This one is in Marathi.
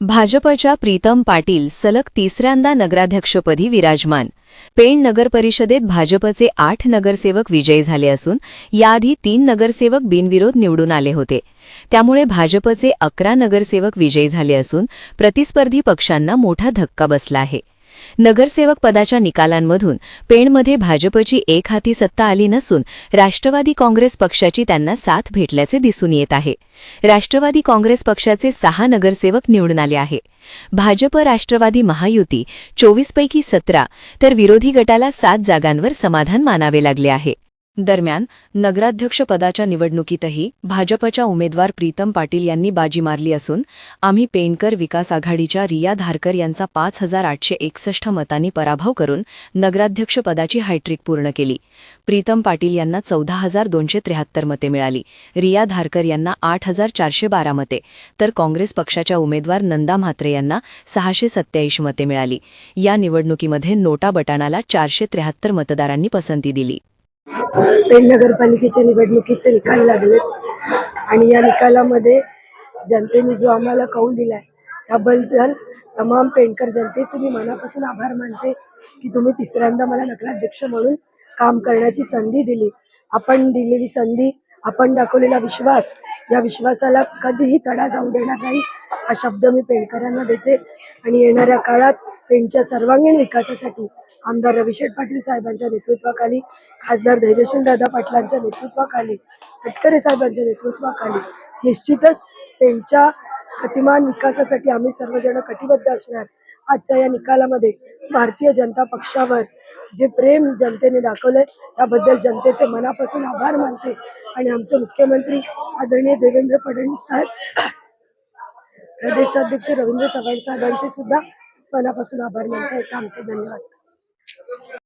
भाजपच्या प्रीतम पाटील सलग तिसऱ्यांदा नगराध्यक्षपदी विराजमान. पेण नगर परिषदेत भाजपचे आठ नगरसेवक विजयी झाले असून याआधी तीन नगरसेवक बिनविरोध निवडून आले होते. त्यामुळे भाजपचे अकरा नगरसेवक विजयी झाले असून प्रतिस्पर्धी पक्षांना मोठा धक्का बसला आहे. नगरसेवक पदाच्या निकालांमधून पेणमध्ये भाजपची एक हाती सत्ता आली नसून राष्ट्रवादी काँग्रेस पक्षाची त्यांना साथ भेटल्याचे दिसून येत आहे. राष्ट्रवादी काँग्रेस पक्षाचे सहा नगरसेवक निवडून आले आहे. भाजप राष्ट्रवादी महायुती चोवीसपैकी सतरा तर विरोधी गटाला सात जागांवर समाधान मानावे लागले आहे. दरम्यान नगराध्यक्षपदाच्या निवडणुकीतही भाजपच्या उमेदवार प्रीतम पाटील यांनी बाजी मारली असून आम्ही पेणकर विकास आघाडीच्या रिया धारकर यांचा पाच हजार आठशे एकसष्ट मतांनी पराभव करून नगराध्यक्षपदाची हायट्रिक पूर्ण केली. प्रीतम पाटील यांना चौदा हजार दोनशे त्र्याहत्तर मते मिळाली. रिया धारकर यांना आठ हजार चारशे बारा मते. तर काँग्रेस पक्षाच्या उमेदवार नंदा म्हात्रे यांना सहाशे सत्याऐंशी मते मिळाली. या निवडणुकीमध्ये नोटा बटाणाला चारशे त्र्याहत्तर मतदारांनी पसंती दिली. पेण नगरपालिकेच्या निवडणुकीचे निकाल लागलेत. आणि या निकालामध्ये जनतेने जो आम्हाला कौल दिलाय त्याबद्दल तमाम पेणकर जनतेचे मी मनापासून आभार मानते की तुम्ही तिसऱ्यांदा मला नगराध्यक्ष म्हणून काम करण्याची संधी दिली. आपण दिलेली संधी आपण दाखवलेला विश्वास या विश्वासाला कधीही तडा जाऊ देणार नाही. हा शब्द मी पेणकरांना देते. आणि येणाऱ्या काळात पेणच्या सर्वांगीण विकासासाठी आमदार रविशेठ पाटील साहेबांच्या नेतृत्वाखाली खासदार धैर्यशील दादा पाटलांच्या नेतृत्वाखाली तटकरे साहेबांच्या नेतृत्वाखाली निश्चितच पेणच्या गतिमान विकासासाठी आम्ही सर्वजण कटिबद्ध असणार. आजच्या या निकालामध्ये भारतीय जनता पक्षावर जे प्रेम जनतेने दाखवलंय त्याबद्दल जनतेचे मनापासून आभार मानते. आणि आमचे मुख्यमंत्री आदरणीय देवेंद्र फडणवीस साहेब प्रदेशाध्यक्ष रवींद्र चव्हाण साहेबांचे सुद्धा मनापासून आभार मानते. आमचे धन्यवाद.